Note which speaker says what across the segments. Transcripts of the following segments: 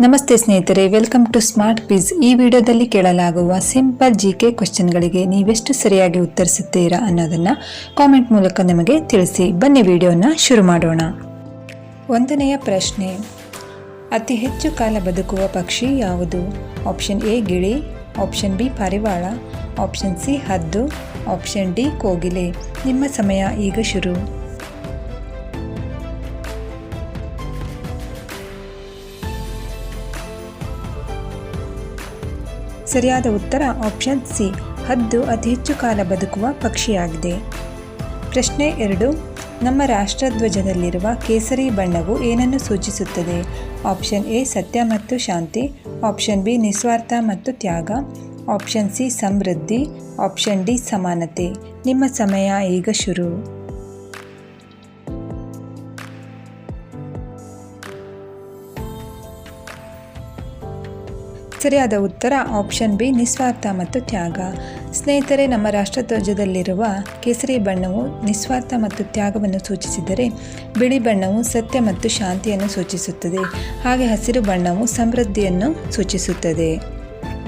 Speaker 1: ನಮಸ್ತೆ ಸ್ನೇಹಿತರೆ welcome to smart quiz ಈ ವಿಡಿಯೋದಲ್ಲಿ ಕೇಳಲಾಗುವ ಸಿಂಪಲ್ ಜಿ ಕೆ ಕ್ವಶನ್ಗಳಿಗೆ ನೀವೆಷ್ಟು ಸರಿಯಾಗಿ ಉತ್ತರಿಸುತ್ತೀರಾ ಅನ್ನೋದನ್ನು ಕಾಮೆಂಟ್ ಮೂಲಕ ನಮಗೆ ತಿಳಿಸಿ. ಬನ್ನಿ ವಿಡಿಯೋನ ಶುರು ಮಾಡೋಣ. ಒಂದನೆಯ ಪ್ರಶ್ನೆ, ಅತಿ ಹೆಚ್ಚು ಕಾಲ ಬದುಕುವ ಪಕ್ಷಿ ಯಾವುದು? ಆಪ್ಷನ್ ಎ ಗಿಳಿ ಆಪ್ಷನ್ ಬಿ ಪಾರಿವಾಳ ಆಪ್ಷನ್ ಸಿ ಹದ್ದು ಆಪ್ಷನ್ ಡಿ ಕೋಗಿಲೆ. ನಿಮ್ಮ ಸಮಯ ಈಗ ಶುರು. ಸರಿಯಾದ ಉತ್ತರ ಆಪ್ಷನ್ ಸಿ. ಹದ್ದು ಅತಿ ಹೆಚ್ಚು ಕಾಲ ಬದುಕುವ ಪಕ್ಷಿಯಾಗಿದೆ. ಪ್ರಶ್ನೆ ಎರಡು. ನಮ್ಮ ರಾಷ್ಟ್ರಧ್ವಜದಲ್ಲಿರುವ ಕೇಸರಿ ಬಣ್ಣವು ಏನನ್ನು ಸೂಚಿಸುತ್ತದೆ? Option A. ಸತ್ಯ ಮತ್ತು ಶಾಂತಿ. Option B. ನಿಸ್ವಾರ್ಥ ಮತ್ತು ತ್ಯಾಗ. Option C. ಸಮೃದ್ಧಿ. Option D. ಸಮಾನತೆ. ನಿಮ್ಮ ಸಮಯ ಈಗ ಶುರು. ಸರಿಯಾದ ಉತ್ತರ ಆಪ್ಷನ್ ಬಿ, ನಿಸ್ವಾರ್ಥ ಮತ್ತು ತ್ಯಾಗ. ಸ್ನೇಹಿತರೆ, ನಮ್ಮ ರಾಷ್ಟ್ರಧ್ವಜದಲ್ಲಿರುವ ಕೇಸರಿ ಬಣ್ಣವು ನಿಸ್ವಾರ್ಥ ಮತ್ತು ತ್ಯಾಗವನ್ನು ಸೂಚಿಸಿದರೆ, ಬಿಳಿ ಬಣ್ಣವು ಸತ್ಯ ಮತ್ತು ಶಾಂತಿಯನ್ನು ಸೂಚಿಸುತ್ತದೆ. ಹಾಗೆ ಹಸಿರು ಬಣ್ಣವು ಸಮೃದ್ಧಿಯನ್ನು ಸೂಚಿಸುತ್ತದೆ.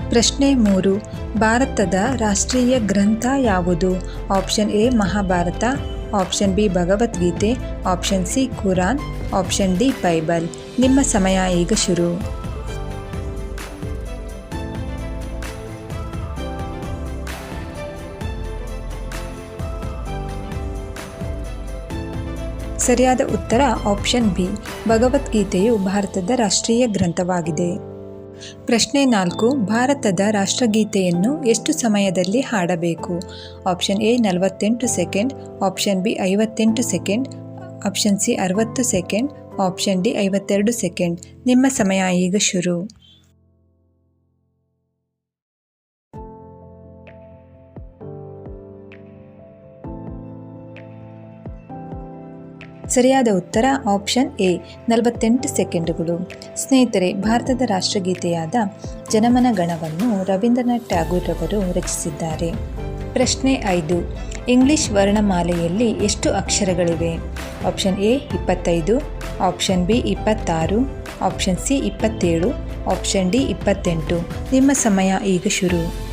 Speaker 1: ಪ್ರಶ್ನೆ ಮೂರು, ಭಾರತದ ರಾಷ್ಟ್ರೀಯ ಗ್ರಂಥ ಯಾವುದು? Option A, Mahabharata, option B, Bhagavad Gita, option C, Quran, option D, Bible. ನಿಮ್ಮ ಸಮಯ ಈಗ ಶುರು. ಸರಿಯಾದ ಉತ್ತರ ಆಪ್ಷನ್ ಬಿ. ಭಗವದ್ಗೀತೆಯು ಭಾರತದ ರಾಷ್ಟ್ರೀಯ ಗ್ರಂಥವಾಗಿದೆ. ಪ್ರಶ್ನೆ ನಾಲ್ಕು. ಭಾರತದ ರಾಷ್ಟ್ರಗೀತೆಯನ್ನು ಎಷ್ಟು ಸಮಯದಲ್ಲಿ ಹಾಡಬೇಕು? ಆಪ್ಷನ್ ಎ, ನಲವತ್ತೆಂಟು ಸೆಕೆಂಡ್. ಆಪ್ಷನ್ ಬಿ, ಐವತ್ತೆಂಟು ಸೆಕೆಂಡ್. ಆಪ್ಷನ್ ಸಿ, ಅರವತ್ತು ಸೆಕೆಂಡ್. ಆಪ್ಷನ್ ಡಿ, ಐವತ್ತೆರಡು ಸೆಕೆಂಡ್. ನಿಮ್ಮ ಸಮಯ ಈಗ ಶುರು. ಸರಿಯಾದ ಉತ್ತರ ಆಪ್ಷನ್ ಎ. ನಲವತ್ತೆಂಟು ಸೆಕೆಂಡುಗಳು. ಸ್ನೇಹಿತರೆ, ಭಾರತದ ರಾಷ್ಟ್ರಗೀತೆಯಾದ ಜನಮನ ಗಣವನ್ನು ರವೀಂದ್ರನಾಥ್ ಟ್ಯಾಗೂರ್ ಅವರು ರಚಿಸಿದ್ದಾರೆ. ಪ್ರಶ್ನೆ ಐದು. ಇಂಗ್ಲಿಷ್ ವರ್ಣಮಾಲೆಯಲ್ಲಿ ಎಷ್ಟು ಅಕ್ಷರಗಳಿವೆ? ಆಪ್ಷನ್ ಎ ಇಪ್ಪತ್ತೈದು, ಆಪ್ಷನ್ ಬಿ ಇಪ್ಪತ್ತಾರು, ಆಪ್ಷನ್ ಸಿ ಇಪ್ಪತ್ತೇಳು, ಆಪ್ಷನ್ ಡಿ ಇಪ್ಪತ್ತೆಂಟು. ನಿಮ್ಮ ಸಮಯ ಈಗ ಶುರು.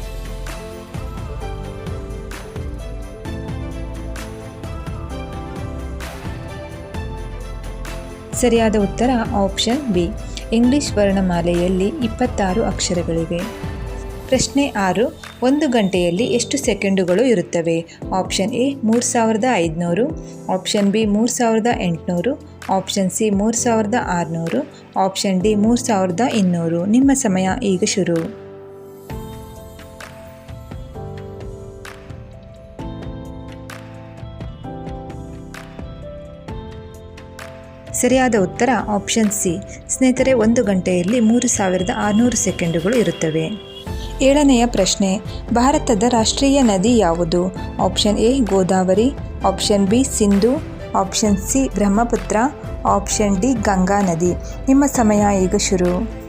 Speaker 1: ಸರಿಯಾದ ಉತ್ತರ ಆಪ್ಷನ್ ಬಿ. ಇಂಗ್ಲಿಷ್ ವರ್ಣಮಾಲೆಯಲ್ಲಿ ಇಪ್ಪತ್ತಾರು ಅಕ್ಷರಗಳಿವೆ. ಪ್ರಶ್ನೆ ಆರು, ಒಂದು ಗಂಟೆಯಲ್ಲಿ ಎಷ್ಟು ಸೆಕೆಂಡುಗಳು ಇರುತ್ತವೆ? ಆಪ್ಷನ್ ಎ, ಮೂರು ಸಾವಿರದ ಐದುನೂರು. ಆಪ್ಷನ್ ಬಿ, ಮೂರು ಸಾವಿರದ ಎಂಟುನೂರು. ಆಪ್ಷನ್ ಸಿ, ಮೂರು ಸಾವಿರದ ಆರುನೂರು. ಆಪ್ಷನ್ ಡಿ, ಮೂರು ಸಾವಿರದ ಇನ್ನೂರು. ನಿಮ್ಮ ಸಮಯ ಈಗ ಶುರು. ಸರಿಯಾದ ಉತ್ತರ ಆಪ್ಷನ್ ಸಿ. ಸ್ನೇಹಿತರೆ, ಒಂದು ಗಂಟೆಯಲ್ಲಿ ಮೂರು ಸಾವಿರದ ಆರುನೂರು ಸೆಕೆಂಡುಗಳು ಇರುತ್ತವೆ. ಏಳನೆಯ ಪ್ರಶ್ನೆ, ಭಾರತದ ರಾಷ್ಟ್ರೀಯ ನದಿ ಯಾವುದು? Option A, Godavari, option B, Sindhu, option C, Brahmaputra, option D, Ganga ನದಿ. ನಿಮ್ಮ ಸಮಯ ಈಗ ಶುರು.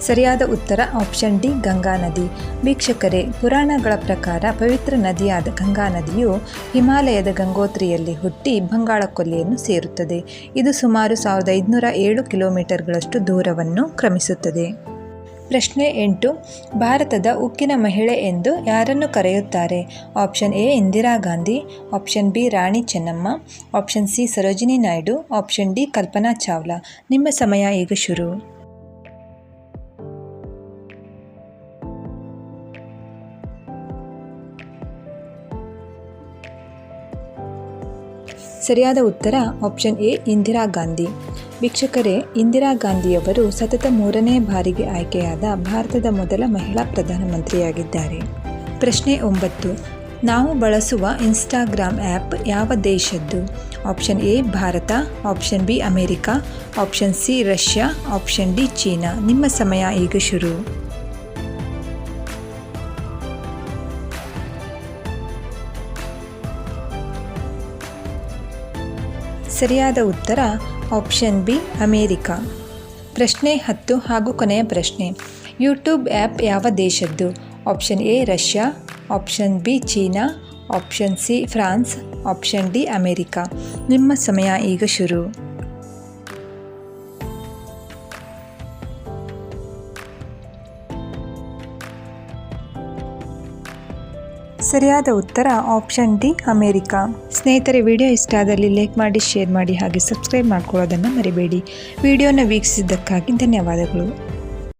Speaker 1: ಸರಿಯಾದ ಉತ್ತರ ಆಪ್ಷನ್ ಡಿ, ಗಂಗಾ ನದಿ. ವೀಕ್ಷಕರೇ, ಪುರಾಣಗಳ ಪ್ರಕಾರ ಪವಿತ್ರ ನದಿಯಾದ ಗಂಗಾ ನದಿಯು ಹಿಮಾಲಯದ ಗಂಗೋತ್ರಿಯಲ್ಲಿ ಹುಟ್ಟಿ ಬಂಗಾಳ ಕೊಲ್ಲಿಯನ್ನು ಸೇರುತ್ತದೆ. ಇದು ಸುಮಾರು ಸಾವಿರದ ಐದುನೂರ ಏಳು ಕಿಲೋಮೀಟರ್ಗಳಷ್ಟು ದೂರವನ್ನು ಕ್ರಮಿಸುತ್ತದೆ. ಪ್ರಶ್ನೆ ಎಂಟು, ಭಾರತದ ಉಕ್ಕಿನ ಮಹಿಳೆ ಎಂದು ಯಾರನ್ನು ಕರೆಯುತ್ತಾರೆ? Option A, Indira Gandhi. Option B, Rani Chennamma. Option C, Sarojini Naidu. Option D, Kalpana Chawla. ನಿಮ್ಮ ಸಮಯ ಈಗ ಶುರು. ಸರಿಯಾದ ಉತ್ತರ ಆಪ್ಷನ್ ಎ, ಇಂದಿರಾ ಗಾಂಧಿ. ವೀಕ್ಷಕರೇ, ಇಂದಿರಾ ಗಾಂಧಿಯವರು ಸತತ ಮೂರನೇ ಬಾರಿಗೆ ಆಯ್ಕೆಯಾದ ಭಾರತದ ಮೊದಲ ಮಹಿಳಾ ಪ್ರಧಾನಮಂತ್ರಿಯಾಗಿದ್ದಾರೆ. ಪ್ರಶ್ನೆ ಒಂಬತ್ತು, ನಾವು ಬಳಸುವ ಇನ್ಸ್ಟಾಗ್ರಾಮ್ ಆ್ಯಪ್ ಯಾವ ದೇಶದ್ದು? Option A, Bharat, option B, America, option C, Russia, option D, China. ನಿಮ್ಮ ಸಮಯ ಈಗ ಶುರು. ಸರಿಯಾದ ಉತ್ತರ, ಆಪ್ಷನ್ ಬಿ, ಅಮೇರಿಕಾ. ಪ್ರಶ್ನೆ ಹತ್ತು ಹಾಗೂ ಕೊನೆಯ ಪ್ರಶ್ನೆ. ಯೂಟ್ಯೂಬ್ ಆ್ಯಪ್ ಯಾವ ದೇಶದ್ದು? Option A, Russia. Option B, China. Option C, France. Option D, America. ನಿಮ್ಮ ಸಮಯ ಈಗ ಶುರು. ಸರಿಯಾದ ಉತ್ತರ ಆಪ್ಷನ್ ಡಿ, ಅಮೇರಿಕಾ. ಸ್ನೇಹಿತರೆ, ವಿಡಿಯೋ ಇಷ್ಟ ಆದಲ್ಲಿ ಲೈಕ್ ಮಾಡಿ, ಶೇರ್ ಮಾಡಿ ಹಾಗೆ ಸಬ್ಸ್ಕ್ರೈಬ್ ಮಾಡ್ಕೊಳ್ಳೋದನ್ನು ಮರಿಬೇಡಿ. ವಿಡಿಯೋನ ವೀಕ್ಷಿಸಿದ್ದಕ್ಕಾಗಿ ಧನ್ಯವಾದಗಳು.